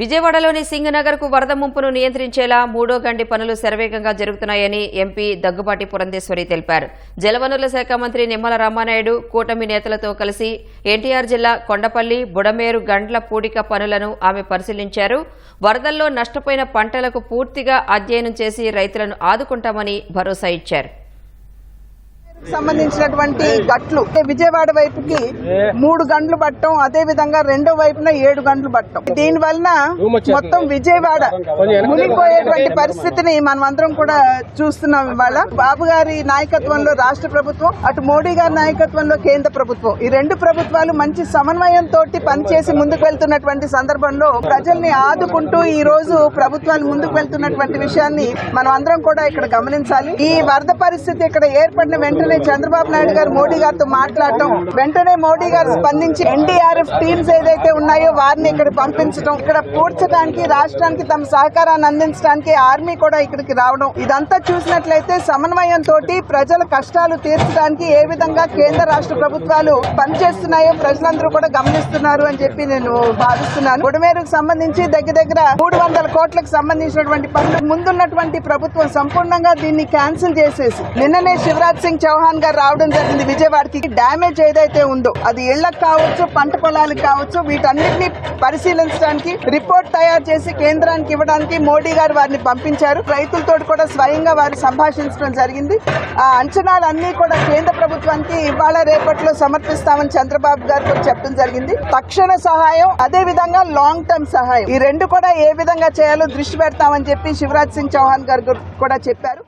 విజయవాడలోని సింగనగర్కు వరద ముంపును నియంత్రించేలా మూడో గండి పనులు శరవేగంగా జరుగుతున్నాయని ఎంపీ దగ్గుబాటి పురంధేశ్వరి తెలిపారు. జలవనరుల శాఖ మంత్రి నిమ్మల రామానాయుడు కూటమి నేతలతో కలిసి ఎన్టీఆర్ జిల్లా కొండపల్లి బుడమేరు గండ్ల పూడిక పనులను ఆమె పరిశీలించారు. వరదల్లో నష్టపోయిన పంటలకు పూర్తిగా అధ్యయనం చేసి రైతులను ఆదుకుంటామని భరోసా ఇచ్చారు. సంబంధించినటువంటి గట్లు. విజయవాడ వైపుకి మూడు గంటలు పట్టడం అదే విధంగా రెండో వైపున ఏడు గంటలు పట్టడం దీని వలన మొత్తం విజయవాడ మునిగిపోయేటువంటి పరిస్థితిని మనం అందరం కూడా చూస్తున్నాం ఇవాళ. బాబు గారి నాయకత్వంలో రాష్ట్ర ప్రభుత్వం అటు మోడీ గారి నాయకత్వంలో కేంద్ర ప్రభుత్వం. ఈ రెండు ప్రభుత్వాలు మంచి సమన్వయంతో పనిచేసి ముందుకు వెళ్తున్నటువంటి సందర్భంలో ప్రజల్ని ఆదుకుంటూ ఈ రోజు ప్రభుత్వాలు ముందుకు వెళ్తున్నటువంటి విషయాన్ని మనం అందరం కూడా ఇక్కడ గమనించాలి. ఈ వరద పరిస్థితి ఇక్కడ ఏర్పడిన వెంటనే చంద్రబాబు నాయుడు గారు మోడీ గారితో మాట్లాడటం వెంటనే మోడీ గారు స్పందించి ఎన్డీఆర్ఎఫ్ టీమ్స్ ఏదైతే ఉన్నాయో వారిని ఇక్కడ పంపించడం ఇక్కడ పూడ్చడానికి రాష్ట్రానికి తమ సహకారాన్ని అందించడానికి ఆర్మీ కూడా ఇక్కడికి రావడం. ఇదంతా చూసినట్లయితే సమన్వయంతో ప్రజల కష్టాలు తీర్చడానికి ఏ విధంగా కేంద్ర రాష్ట్ర ప్రభుత్వాలు పనిచేస్తున్నాయో ప్రజలందరూ కూడా గమనిస్తున్నారు అని చెప్పి నేను భావిస్తున్నాను. బుడమేరుకు సంబంధించి దగ్గర దగ్గర మూడు వందల కోట్లకు సంబంధించినటువంటి పనులు ముందున్నటువంటి ప్రభుత్వం సంపూర్ణంగా దీన్ని క్యాన్సిల్ చేసేసి నిన్ననే శివరాజ్ సింగ్ చౌహాన్ గారు రావడం జరిగింది. విజయవాడకి డ్యామేజ్ ఏదైతే ఉందో అది ఇళ్ళకు కావచ్చు పంట పొలాలకు కావచ్చు వీటన్నిటిని పరిశీలించడానికి రిపోర్ట్ తయారు చేసి కేంద్రానికి ఇవ్వడానికి మోడీ గారు వారిని పంపించారు. రైతులతో కూడా స్వయంగా వారు సంభాషించడం జరిగింది. ఆ అంచనాలన్నీ కూడా కేంద్ర ప్రభుత్వానికి ఇవాళ రేపట్లో సమర్పిస్తామని చంద్రబాబు గారు కూడా చెప్పడం జరిగింది. తక్షణ సహాయం అదే విధంగా లాంగ్ టర్మ్ సహాయం. ఈ రెండు కూడా ఏ విధంగా చేయాలో దృష్టి పెడతామని చెప్పి శివరాజ్ సింగ్ చౌహాన్ గారు కూడా చెప్పారు.